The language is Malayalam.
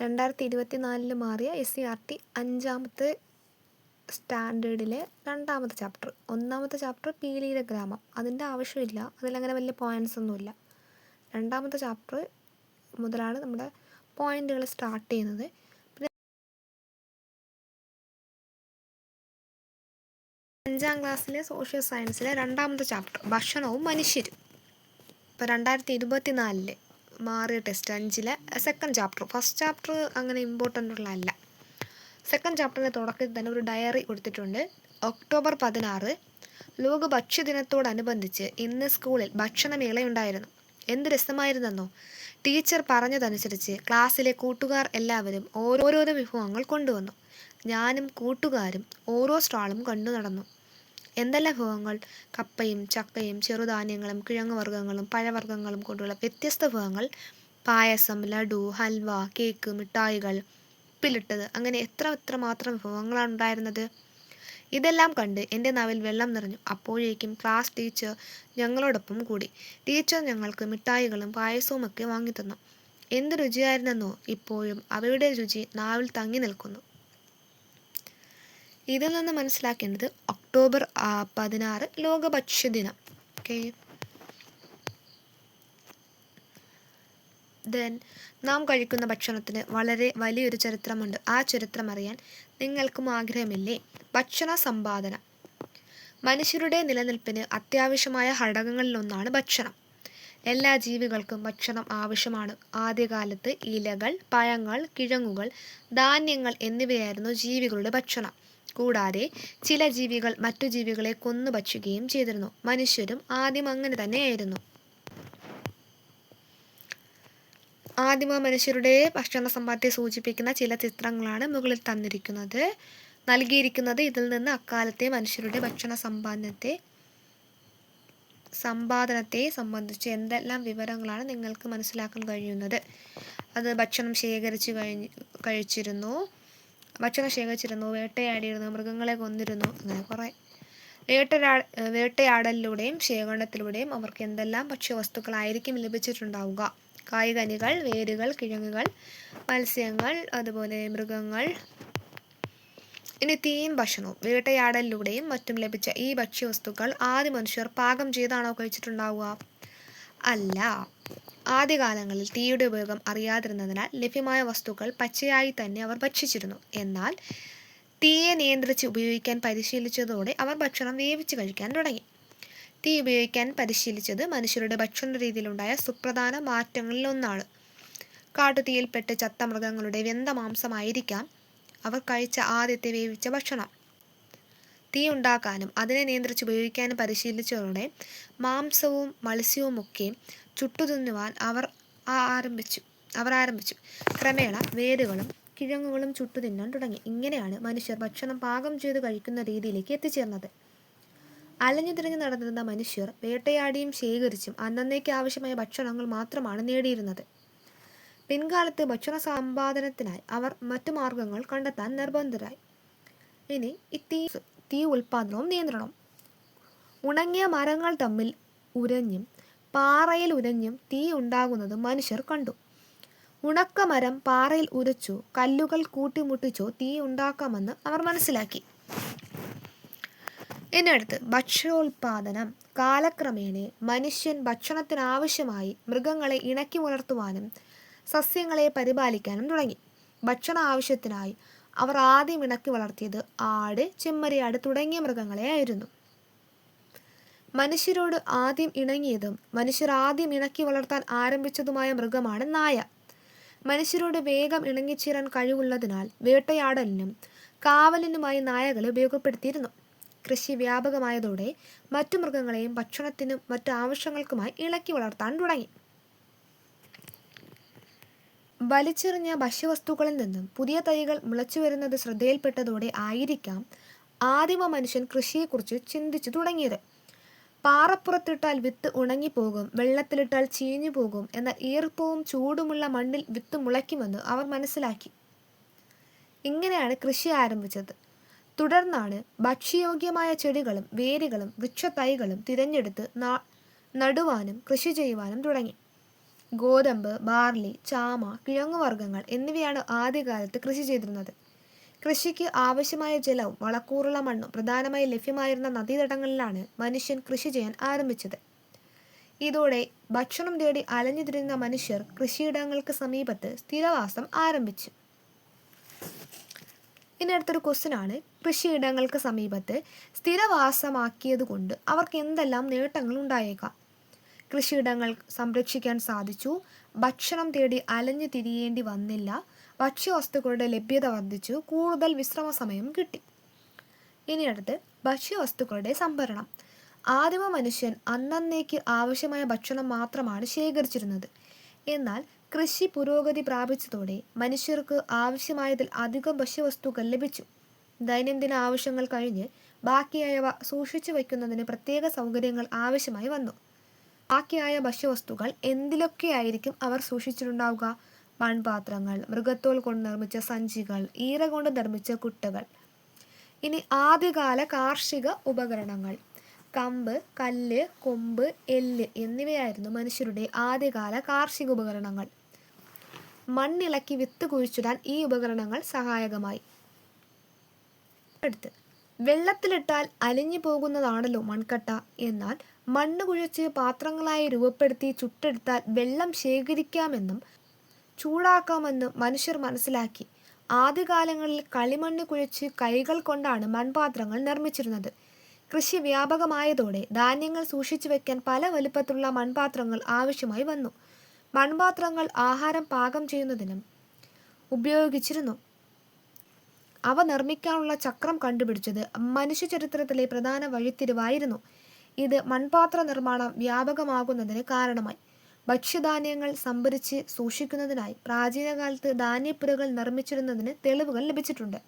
രണ്ടായിരത്തി ഇരുപത്തി നാലിൽ മാറിയ എസ് സി ആർ ടി അഞ്ചാമത്തെ സ്റ്റാൻഡേർഡിലെ രണ്ടാമത്തെ ചാപ്റ്റർ. ഒന്നാമത്തെ ചാപ്റ്റർ പീലിയുടെ ഗ്രാമം. അതിന്റെ ആവശ്യമില്ല. അതിലങ്ങനെ വലിയ പോയിന്റ്സ് ഒന്നുമില്ല. രണ്ടാമത്തെ ചാപ്റ്റർ മുതലാണ് നമ്മുടെ പോയിന്റുകൾ സ്റ്റാർട്ട് ചെയ്യുന്നത്. അഞ്ചാം ക്ലാസ്സിലെ സോഷ്യൽ സയൻസിലെ രണ്ടാമത്തെ ചാപ്റ്റർ. ഭക്ഷണവും മനുഷ്യരും. ഇപ്പോൾ രണ്ടായിരത്തി ഇരുപത്തി നാലിൽ മാറിയ ടെസ്റ്റ് അഞ്ചിലെ സെക്കൻഡ് ചാപ്റ്റർ ഫസ്റ്റ് ചാപ്റ്റർ അങ്ങനെ ഇമ്പോർട്ടന്റ് ഉള്ളതല്ല. സെക്കൻഡ് ചാപ്റ്ററിന്റെ തുടക്കത്തിൽ തന്നെ ഒരു ഡയറി കൊടുത്തിട്ടുണ്ട്. ഒക്ടോബർ പതിനാറ് ലോക ഭക്ഷ്യദിനത്തോടനുബന്ധിച്ച് ഇന്ന് സ്കൂളിൽ ഭക്ഷണമേളയുണ്ടായിരുന്നു എന്ത് രസമായിരുന്നെന്നോ? ടീച്ചർ പറഞ്ഞതനുസരിച്ച് ക്ലാസ്സിലെ കൂട്ടുകാർ എല്ലാവരും ഓരോരോ വിഭവങ്ങൾ കൊണ്ടുവന്നു. ഞാനും കൂട്ടുകാരും ഓരോ സ്റ്റാളും കണ്ടു നടന്നു. എന്തെല്ലാം വിഭവങ്ങൾ? കപ്പയും ചക്കയും ചെറുധാന്യങ്ങളും കിഴങ്ങുവർഗങ്ങളും പഴവർഗങ്ങളും കൊണ്ടുള്ള വ്യത്യസ്ത വിഭവങ്ങൾ. പായസം ലഡു ഹൽവ കേക്ക് മിഠായികൾ ഉപ്പിലിട്ടത്. അങ്ങനെ എത്ര എത്ര മാത്രം വിഭവങ്ങളാണ് ഉണ്ടായിരുന്നത്? ഇതെല്ലാം കണ്ട് എന്റെ നാവിൽ വെള്ളം നിറഞ്ഞു. അപ്പോഴേക്കും ക്ലാസ് ടീച്ചർ ഞങ്ങളോടൊപ്പം കൂടി. ടീച്ചർ ഞങ്ങൾക്ക് മിഠായികളും പായസവും ഒക്കെ വാങ്ങിത്തന്നു. എന്ത് രുചിയായിരുന്നെന്നോ? ഇപ്പോഴും അവയുടെ രുചി നാവിൽ തങ്ങി നിൽക്കുന്നു. ഇതിൽ നിന്ന് മനസ്സിലാക്കേണ്ടത് ഒക്ടോബർ പതിനാറ് ലോക ഭക്ഷ്യദിനം ഓക്കെ ദെൻ നാം കഴിക്കുന്ന ഭക്ഷണത്തിന് വളരെ വലിയൊരു ചരിത്രമുണ്ട്. ആ ചരിത്രം അറിയാൻ നിങ്ങൾക്കും ആഗ്രഹമില്ലേ? ഭക്ഷണ സമ്പാദന. മനുഷ്യരുടെ നിലനിൽപ്പിന് അത്യാവശ്യമായ ഘടകങ്ങളിലൊന്നാണ് ഭക്ഷണം. എല്ലാ ജീവികൾക്കും ഭക്ഷണം ആവശ്യമാണ്. ആദ്യകാലത്ത് ഇലകൾ പഴങ്ങൾ കിഴങ്ങുകൾ ധാന്യങ്ങൾ എന്നിവയായിരുന്നു ജീവികളുടെ ഭക്ഷണം. കൂടാതെ ചില ജീവികൾ മറ്റു ജീവികളെ കൊന്നു ഭക്ഷിക്കുകയും ചെയ്തിരുന്നു. മനുഷ്യരും ആദ്യം അങ്ങനെ തന്നെയായിരുന്നു. ആദിമ മനുഷ്യരുടെ ഭക്ഷണ സമ്പാദ്യത്തെ സൂചിപ്പിക്കുന്ന ചില ചിത്രങ്ങളാണ് മുകളിൽ തന്നിരിക്കുന്നത്. നൽകിയിരിക്കുന്നത് ഇതിൽ നിന്ന് അക്കാലത്തെ മനുഷ്യരുടെ ഭക്ഷണ സമ്പാദനത്തെ സമ്പാദനത്തെ സംബന്ധിച്ച് എന്തെല്ലാം വിവരങ്ങളാണ് നിങ്ങൾക്ക് മനസ്സിലാക്കാൻ കഴിയുന്നത്. അത് ഭക്ഷണം ശേഖരിച്ച് കഴിഞ്ഞ് കഴിച്ചിരുന്നു. ഭക്ഷണം ശേഖരിച്ചിരുന്നു വേട്ടയാടിയിരുന്നു മൃഗങ്ങളെ കൊന്നിരുന്നു അങ്ങനെ കുറേ. വേട്ടരാ വേട്ടയാടലിലൂടെയും ശേഖരണത്തിലൂടെയും അവർക്ക് എന്തെല്ലാം ഭക്ഷ്യവസ്തുക്കളായിരിക്കും ലഭിച്ചിട്ടുണ്ടാവുക. കായ്കനികൾ വേരുകൾ കിഴങ്ങുകൾ മത്സ്യങ്ങൾ അതുപോലെ മൃഗങ്ങൾ. ഇനി തീൻ ഭക്ഷണവും. വേട്ടയാടലിലൂടെയും മറ്റും ലഭിച്ച ഈ ഭക്ഷ്യവസ്തുക്കൾ ആദ്യ മനുഷ്യർ പാകം ചെയ്താണോ കഴിച്ചിട്ടുണ്ടാവുക? അല്ല. ആദ്യകാലങ്ങളിൽ തീയുടെ ഉപയോഗം അറിയാതിരുന്നതിനാൽ ലഭ്യമായ വസ്തുക്കൾ പച്ചയായി തന്നെ അവർ ഭക്ഷിച്ചിരുന്നു. എന്നാൽ തീയെ നിയന്ത്രിച്ച് ഉപയോഗിക്കാൻ പരിശീലിച്ചതോടെ അവർ ഭക്ഷണം വേവിച്ച് കഴിക്കാൻ തുടങ്ങി. തീ ഉപയോഗിക്കാൻ പരിശീലിച്ചത് മനുഷ്യരുടെ ഭക്ഷണ രീതിയിലുണ്ടായ സുപ്രധാന മാറ്റങ്ങളിലൊന്നാണ്. കാട്ടുതീയിൽപ്പെട്ട് ചത്ത മൃഗങ്ങളുടെ വെന്ത മാംസമായിരിക്കാം അവർ കഴിച്ച ആദ്യത്തെ വേവിച്ച ഭക്ഷണം. തീ ഉണ്ടാക്കാനും അതിനെ നിയന്ത്രിച്ച് ഉപയോഗിക്കാനും പരിശീലിച്ചതോടെ മാംസവും മത്സ്യവുമൊക്കെ ചുട്ടുതിന്നുവാൻ അവർ ആരംഭിച്ചു. അവർ ആരംഭിച്ചു. ക്രമേണ വേരുകളും കിഴങ്ങുകളും ചുട്ടു തിന്നാൻ തുടങ്ങി. ഇങ്ങനെയാണ് മനുഷ്യർ ഭക്ഷണം പാകം ചെയ്ത് കഴിക്കുന്ന രീതിയിലേക്ക് എത്തിച്ചേർന്നത്. അലഞ്ഞു തിരിഞ്ഞു നടന്നിരുന്ന മനുഷ്യർ വേട്ടയാടിയും ശേഖരിച്ചും അന്നന്നേക്ക് ആവശ്യമായ ഭക്ഷണങ്ങൾ മാത്രമാണ് നേടിയിരുന്നത്. പിൻകാലത്ത് ഭക്ഷണ സമ്പാദനത്തിനായി അവർ മറ്റു മാർഗങ്ങൾ കണ്ടെത്താൻ നിർബന്ധരായി ഇനി ഈ തീ ഉൽപാദനവും നിയന്ത്രണവും ഉണങ്ങിയ മരങ്ങൾ തമ്മിൽ ഉരഞ്ഞും പാറയിൽ ഉരഞ്ഞും തീ ഉണ്ടാകുന്നത് മനുഷ്യർ കണ്ടു. ഉണക്ക മരം പാറയിൽ ഉരച്ചു കല്ലുകൾ കൂട്ടിമുട്ടിച്ചോ തീ ഉണ്ടാക്കാമെന്ന് അവർ മനസ്സിലാക്കി. ഇതിനടുത്ത് ഭക്ഷ്യോൽപാദനം. കാലക്രമേണ മനുഷ്യൻ ഭക്ഷണത്തിനാവശ്യമായി മൃഗങ്ങളെ ഇണക്കി വളർത്തുവാനും സസ്യങ്ങളെ പരിപാലിക്കാനും തുടങ്ങി. ഭക്ഷണ ആവശ്യത്തിനായി അവർ ആദ്യം ഇണക്കി വളർത്തിയത് ആട് ചെമ്മരിയാട് തുടങ്ങിയ മൃഗങ്ങളെ ആയിരുന്നു മനുഷ്യരോട് ആദ്യം ഇണങ്ങിയതും മനുഷ്യർ ആദ്യം ഇണക്കി വളർത്താൻ ആരംഭിച്ചതുമായ മൃഗമാണ് നായ. മനുഷ്യരോട് വേഗം ഇണങ്ങിച്ചേരാൻ കഴിവുള്ളതിനാൽ വേട്ടയാടലിനും കാവലിനുമായി നായകളെ ഉപയോഗപ്പെടുത്തിയിരുന്നു. കൃഷി വ്യാപകമായതോടെ മറ്റു മൃഗങ്ങളെയും ഭക്ഷണത്തിനും മറ്റു ആവശ്യങ്ങൾക്കുമായി ഇളക്കി വളർത്താൻ തുടങ്ങി. വലിച്ചെറിഞ്ഞ ഭക്ഷ്യവസ്തുക്കളിൽ നിന്നും പുതിയ തൈകൾ മുളച്ചു വരുന്നത് ശ്രദ്ധയിൽപ്പെട്ടതോടെ ആയിരിക്കാം ആദിമ മനുഷ്യൻ കൃഷിയെക്കുറിച്ച് ചിന്തിച്ചു തുടങ്ങിയത്. പാറപ്പുറത്തിട്ടാൽ വിത്ത് ഉണങ്ങിപ്പോകും വെള്ളത്തിലിട്ടാൽ ചീഞ്ഞു പോകും എന്ന ഈർപ്പവും ചൂടുമുള്ള മണ്ണിൽ വിത്ത് മുളയ്ക്കുമെന്ന് അവർ മനസ്സിലാക്കി. ഇങ്ങനെയാണ് കൃഷി ആരംഭിച്ചത്. തുടർന്നാണ് ഭക്ഷ്യയോഗ്യമായ ചെടികളും വേരുകളും വൃക്ഷത്തൈകളും തിരഞ്ഞെടുത്ത് നടുവാനും കൃഷി ചെയ്യുവാനും തുടങ്ങി. ഗോതമ്പ് ബാർലി ചാമ കിഴങ്ങുവർഗങ്ങൾ എന്നിവയാണ് ആദ്യകാലത്ത് കൃഷി ചെയ്തിരുന്നത്. കൃഷിക്ക് ആവശ്യമായ ജലവും വളക്കൂറുള്ള മണ്ണും പ്രധാനമായി ലഭ്യമായിരുന്ന നദീതടങ്ങളിലാണ് മനുഷ്യൻ കൃഷി ചെയ്യാൻ ആരംഭിച്ചത്. ഇതോടെ ഭക്ഷണം തേടി അലഞ്ഞു തിരിഞ്ഞ മനുഷ്യർ കൃഷിയിടങ്ങൾക്ക് സമീപത്ത് സ്ഥിരവാസം ആരംഭിച്ചു. ഇനി അടുത്തൊരു ക്വസ്റ്റ്യൻ ആണ്. കൃഷിയിടങ്ങൾക്ക് സമീപത്ത് സ്ഥിരവാസമാക്കിയത് കൊണ്ട് അവർക്ക് എന്തെല്ലാം നേട്ടങ്ങൾ ഉണ്ടായേക്കാം? കൃഷിയിടങ്ങൾ സംരക്ഷിക്കാൻ സാധിച്ചു. ഭക്ഷണം തേടി അലഞ്ഞു തിരിയേണ്ടി വന്നില്ല. ഭക്ഷ്യവസ്തുക്കളുടെ ലഭ്യത വർദ്ധിച്ചു. കൂടുതൽ വിശ്രമ സമയം കിട്ടി. ഇനി അടുത്ത് ഭക്ഷ്യവസ്തുക്കളുടെ സംഭരണം. ആദിമ മനുഷ്യൻ അന്നന്നേക്ക് ആവശ്യമായ ഭക്ഷണം മാത്രമാണ് ശേഖരിച്ചിരുന്നത്. എന്നാൽ കൃഷി പുരോഗതി പ്രാപിച്ചതോടെ മനുഷ്യർക്ക് ആവശ്യമായതിൽ അധികം ഭക്ഷ്യവസ്തുക്കൾ ലഭിച്ചു. ദൈനംദിന ആവശ്യങ്ങൾ കഴിഞ്ഞ് ബാക്കിയായവ സൂക്ഷിച്ചു വയ്ക്കുന്നതിന് പ്രത്യേക സൗകര്യങ്ങൾ ആവശ്യമായി വന്നു. ബാക്കിയായ ഭക്ഷ്യവസ്തുക്കൾ എന്തിലൊക്കെയായിരിക്കും അവർ സൂക്ഷിച്ചിട്ടുണ്ടാവുക? മൺപാത്രങ്ങൾ മൃഗത്തോൽ കൊണ്ട് നിർമ്മിച്ച സഞ്ചികൾ ഈറ കൊണ്ട് നിർമ്മിച്ച കുട്ടകൾ. ഇനി ആദ്യകാല കാർഷിക ഉപകരണങ്ങൾ. കമ്പ് കല്ല് കൊമ്പ് എല്ല് എന്നിവയായിരുന്നു മനുഷ്യരുടെ ആദ്യകാല കാർഷിക ഉപകരണങ്ങൾ. മണ്ണിളക്കി വിത്ത് കുഴിച്ചിടാൻ ഈ ഉപകരണങ്ങൾ സഹായകമായി. അടുത്ത്. വെള്ളത്തിലിട്ടാൽ അലിഞ്ഞു പോകുന്നതാണല്ലോ മൺകട്ട. എന്നാൽ മണ്ണ് കുഴച്ച് പാത്രങ്ങളായി രൂപപ്പെടുത്തി ചുട്ടെടുത്താൽ വെള്ളം ശേഖരിക്കാമെന്നും ചൂടാക്കാമെന്നും മനുഷ്യർ മനസ്സിലാക്കി. ആദ്യകാലങ്ങളിൽ കളിമണ്ണ് കുഴച്ച് കൈകൾ കൊണ്ടാണ് മൺപാത്രങ്ങൾ നിർമ്മിച്ചിരുന്നത്. കൃഷി വ്യാപകമായതോടെ ധാന്യങ്ങൾ സൂക്ഷിച്ചു വെക്കാൻ പല വലുപ്പത്തിലുള്ള മൺപാത്രങ്ങൾ ആവശ്യമായി വന്നു. മൺപാത്രങ്ങൾ ആഹാരം പാകം ചെയ്യുന്നതിനും ഉപയോഗിച്ചിരുന്നു. അവ നിർമ്മിക്കാനുള്ള ചക്രം കണ്ടുപിടിച്ചത് മനുഷ്യ ചരിത്രത്തിലെ പ്രധാന വഴിത്തിരിവായിരുന്നു. ഇത് മൺപാത്ര നിർമ്മാണം വ്യാപകമാകുന്നതിന് കാരണമായി. ഭക്ഷ്യധാന്യങ്ങൾ സംഭരിച്ച് സൂക്ഷിക്കുന്നതിനായി പ്രാചീനകാലത്ത് ധാന്യപ്പുരകൾ നിർമ്മിച്ചിരുന്നതിന് തെളിവുകൾ ലഭിച്ചിട്ടുണ്ട്.